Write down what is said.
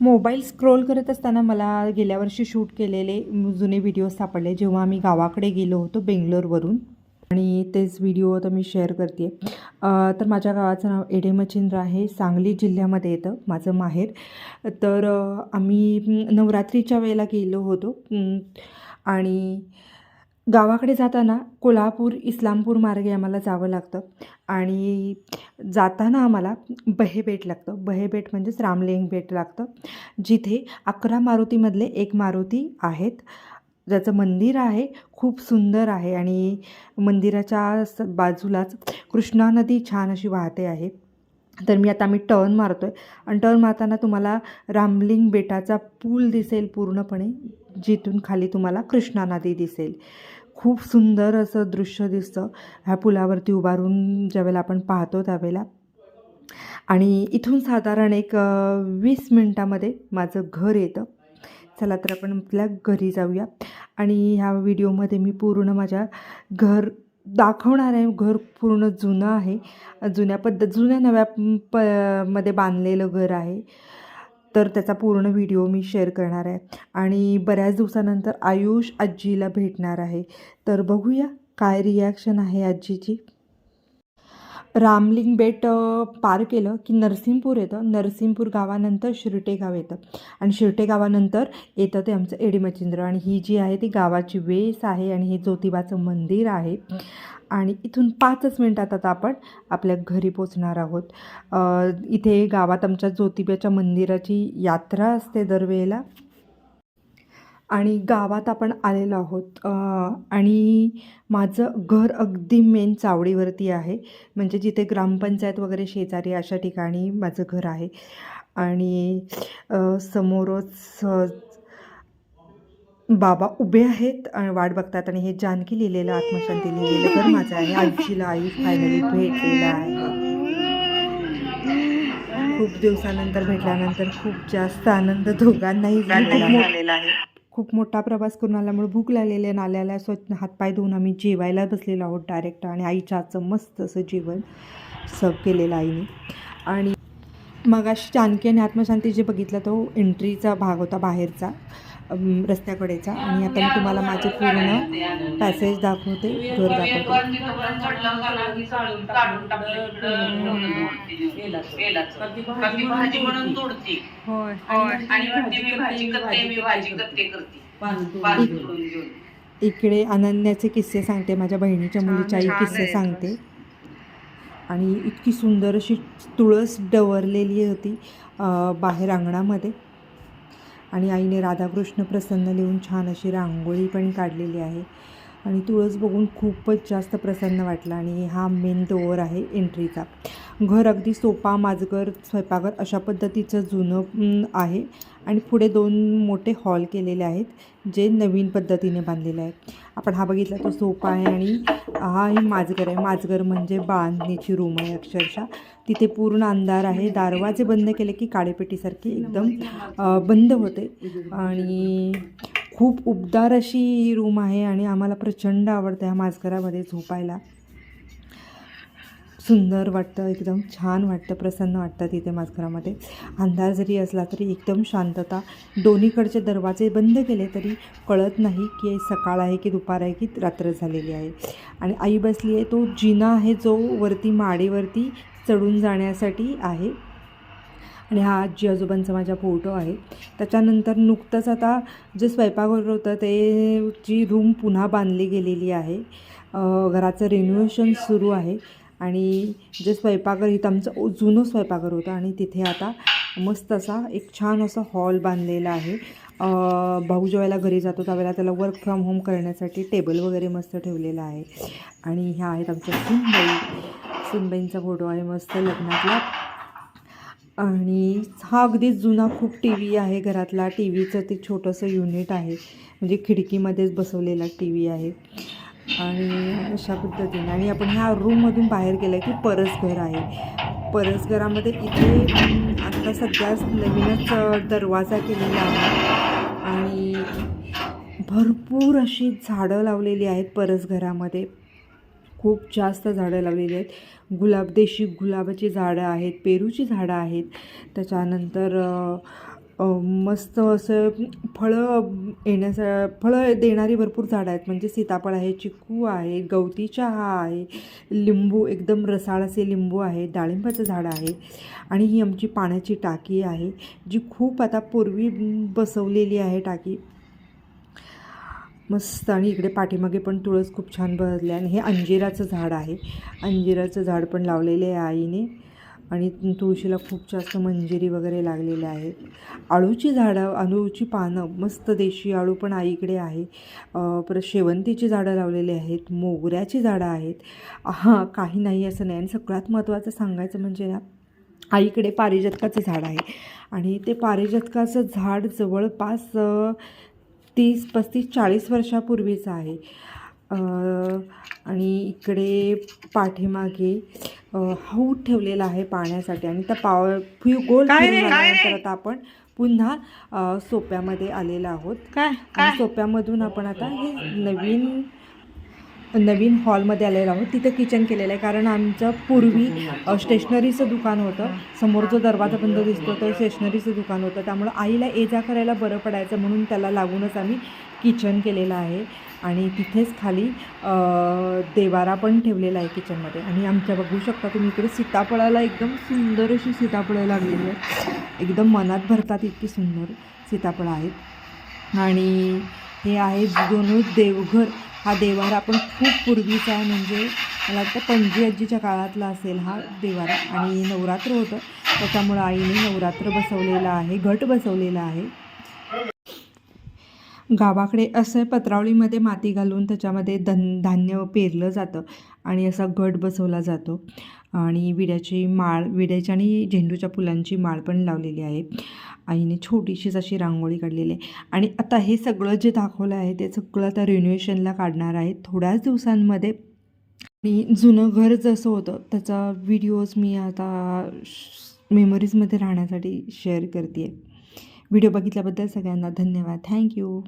Mobile scroll करत असताना मला गेल्या वर्षी शूट केलेले जुने व्हिडिओ सापडले. जेव्हा आम्ही गावाकडे गेलो होतो बेंगलोरवरून आणि तेच व्हिडिओ आता मी शेअर करते तर माझ्या गावाचं नाव एडेमचिंद्र आहे. सांगली जिल्ह्यामध्ये येतं माझं माहेर. तर आम्ही नवरात्रीच्या वेळेला गेलो होतो. आणि गावाकडे जाताना कोल्हापूर इस्लामपूर मार्गे आम्हाला जावं लागतं आणि जाताना आम्हाला बहेबेट लागतं. बहेबेट म्हणजेच रामलिंग बेट लागतं जिथे अकरा मारुतीमधले एक मारुती आहेत. ज्याचं मंदिर आहे खूप सुंदर आहे आणि मंदिराच्या स बाजूलाच कृष्णा नदी छान अशी वाहते आहे. तर मी आता मी टर्न मारतो आहे आणि टर्न मारताना तुम्हाला रामलिंग बेटाचा पूल दिसेल पूर्णपणे जिथून खाली तुम्हाला कृष्णा नदी दिसेल. खूप सुंदर असं दृश्य दिसतं. ह्या पुलावरती उभारून ज्यावेळेला आपण पाहतो त्यावेळेला. आणि इथून साधारण एक वीस मिनटामध्ये माझं घर येतं. चला तर आपण आपल्या घरी जाऊया. आणि ह्या व्हिडिओमध्ये मी पूर्ण माझ्या घर दाखवणार आहे. घर पूर्ण जुनं आहे. जुन्या पद्धत जुन्या नव्या प मध्ये बांधलेलं घर आहे. तर त्याचा पूर्ण व्हिडिओ मी शेअर करणार आहे. आणि बऱ्याच दिवसानंतर आयुष आजीला भेटणार आहे. तर बघूया काय रिॲक्शन आहे आजीची. रामलिंग बेट पार केलं की नरसिंहपूर येतं. नरसिंहपूर गावानंतर शिरटे गाव येतं. आणि शिरटे गावानंतर येतं ते आमचं एडिमचिंद्र आणि ही जी आहे ती गावाची वेस आहे आणि हे ज्योतिबाचं मंदिर आहे. आणि इथून पाचच मिनटात आता आपण आपल्या घरी पोचणार आहोत. इथे गावात आमच्या ज्योतिबाच्या मंदिराची यात्रा असते दरवेळेला. आणि गावात आपण आलेलो आहोत. आणि माझं घर अगदी मेन चावडीवरती आहे. म्हणजे जिथे ग्रामपंचायत वगैरे शेजारी अशा ठिकाणी माझं घर आहे. आणि समोरच बाबा उभे आहेत. आणि वाट बघतात आणि हे जानकी लिहिलेलं आत्मशांती लिहिलेलं घर माझं आहे. आजीला आयुष फायनली भेटलेलं आहे. खूप दिवसानंतर भेटल्यानंतर खूप जास्त आनंद दोघांनाही. झालेला आहे. खूप मोठा प्रवास करून आल्यामुळे भूक लागलेली आहे नाल्याला स्वच्छ हातपाय धुवून आम्ही जेवायला बसलेलो आहोत डायरेक्ट आणि आईच्या हातचं मस्त असं जेवण सर्व केलेलं आईने. आणि मग अशी जानकी आणि आत्मशांती जे बघितलं तो एंट्रीचा भाग होता बाहेरचा. रस्त्याकडेचा. आणि आता मी तुम्हाला माझे पूर्ण पॅसेज दाखवते. घर दाखवते. होय इकडे अनन्याचे किस्से सांगते. माझ्या बहिणीच्या मुलीच्या आई किस्से. सांगते. आणि इतकी सुंदर अशी तुळस डवरलेली होती बाहेर अंगणामध्ये. आणि आईने राधाकृष्ण प्रसन्न लिहून छान अशी रांगोळी पण काढलेली आहे. आणि तुळस बघून खूपच जास्त प्रसन्न वाटलं आणि हा मेन डोअर आहे एंट्रीचा घर अगदी सोपा माजगर स्वयंपाकघर अशा पद्धतीचं जुनं आहे. आणि पुढे दोन मोठे हॉल केलेले आहेत जे नवीन पद्धतीने बांधलेले आहेत. आपण हा बघितला तो सोपा आहे आणि हा ही माजगर आहे. माजघर म्हणजे बांधणीची रूम आहे अक्षरशः. तिथे पूर्ण अंधार आहे. दारवाजे बंद केले की काळेपेटीसारखे एकदम बंद होते. आणि खूप उबदार अशी रूम आहे आणि आम्हाला प्रचंड आवडतं ह्या माजघरामध्ये झोपायला. सुंदर वाटतं एकदम छान वाटतं प्रसन्न वाटतं तिथे माझघरामध्ये अंधार जरी असला तरी एकदम शांतता. दोन्हीकडचे दरवाजे बंद केले तरी कळत नाही की सकाळ आहे की दुपार आहे की रात्र झालेली आहे. आणि आई बसली आहे तो जिना आहे जो वरती माडीवरती चढून जाण्यासाठी आहे. आणि हा आजी आजोबांचा माझा फोटो आहे. त्याच्यानंतर नुकतंच आता जे स्वयंपाकघर होतं ते जी रूम पुन्हा बांधली गेलेली आहे. घराचं रिन्युएशन सुरू आहे. आणि जे स्वयंपाकघर इथं आमचं जुनं स्वयंपाकघर होतं आणि तिथे आता मस्त असा एक छान असा हॉल बांधलेला आहे. भाऊ ज्यावेळेला घरी जातो त्यावेळेला त्याला वर्क फ्रॉम होम करण्यासाठी टेबल वगैरे मस्त ठेवलेला आहे. आणि ह्या आहेत आमच्या सुनबाई. सुनबाईंचा फोटो आहे मस्त लग्नातला. आणि हा अगदी जुना खूप टी व्ही आहे घरातला. टी व्हीचं ते छोटंसं युनिट आहे. म्हणजे खिडकीमध्येच बसवलेला टी व्ही आहे. आणि अशा पद्धतीने. आणि आपण ह्या रूममधून बाहेर गेलं की परसघर आहे. परसघरामध्ये इथे आत्ता सध्या नवीनच दरवाजा केलेला आहे. आणि भरपूर अशी झाडं लावलेली आहेत परसघरामध्ये. खूप जास्त झाडं लावलेली आहेत. गुलाब देशी गुलाबाची झाडं आहेत पेरूची झाडं आहेत. त्याच्यानंतर मस्त असं फळं येण्याचा फळं देणारी भरपूर झाडं आहेत. म्हणजे सीताफळ आहे चिकू आहे गवती चहा आहे लिंबू एकदम रसाळ असे लिंबू आहे डाळिंबाचं झाड आहे. आणि ही आमची पाण्याची टाकी आहे जी खूप आता पूर्वी बसवलेली आहे टाकी. मस्त. आणि इकडे पाठीमागे पण तुळस खूप छान भरले आणि हे अंजिराचं झाड आहे. अंजिराचं झाड पण लावलेले आहे आईने. आणि तुळशीला खूप जास्त मंजिरी वगैरे लागलेल्या आहेत आळूची झाडं आळूची पानं मस्त देशी आळू पण आईकडे आहे. परत शेवंतीची झाडं लावलेली आहेत मोगऱ्याची झाडं आहेत. हां काही नाही असं नाही. आणि सगळ्यात महत्त्वाचं सांगायचं म्हणजे ना आईकडे पारिजातकाचं झाड आहे. आणि ते पारिजातकाचं झाड जवळपास तीस पस्तीस चाळीस वर्षापूर्वीचं आहे. आणि इकडे पाठीमागे हौद ठेवलेला आहे पाण्यासाठी आणि त्या पाव फु गोल आता आपण पुन्हा सोप्यामध्ये आलेलो आहोत. काय? सोप्यामधून आपण आता हे नवीन नवीन हॉलमध्ये आलेलो आहोत. तिथं किचन केलेलं आहे. कारण आमचं पूर्वी स्टेशनरीचं दुकान होतं. समोर जो दरवाजा बंद दिसतो तो स्टेशनरीचं दुकान होतं. त्यामुळं आईला ये जा करायला बरं पडायचं म्हणून त्याला लागूनच आम्ही किचन केलेलं आहे. आणि तिथेच खाली देवारा पण ठेवलेला आहे किचनमध्ये आणि आमच्या बघू शकता तुम्ही इकडे सीताफळाला एकदम सुंदर अशी सीताफळं लागलेली आहेत. एकदम मनात भरतात इतकी सुंदर सीताफळं आहेत. आणि हे आहे जुनं देवघर. हा देवारा पण खूप पूर्वीचा आहे. म्हणजे मला वाटतं पणजी आजीच्या काळातला असेल हा देवारा. आणि नवरात्र होतं. त्याच्यामुळं आईने नवरात्र बसवलेलं आहे घट बसवलेला आहे. गावाकडे असं पत्रावळीमध्ये माती घालून त्याच्यामध्ये धन धान्य पेरलं जातं आणि असा घट बसवला जातो. आणि विड्याची माळ विड्याची आणि झेंडूच्या फुलांची माळ पण लावलेली आहे. आईने छोटीशीच अशी रांगोळी काढलेली आहे. आणि आता हे सगळं जे दाखवलं आहे ते सगळं आता रिन्युएशनला काढणार आहे. थोड्याच दिवसांमध्ये आणि जुनं घर जसं होतं त्याचा व्हिडिओज मी आता मेमरीजमध्ये राहण्यासाठी शेअर करते आहे व्हिडिओ बघितल्याबद्दल सगळ्यांना धन्यवाद थँक्यू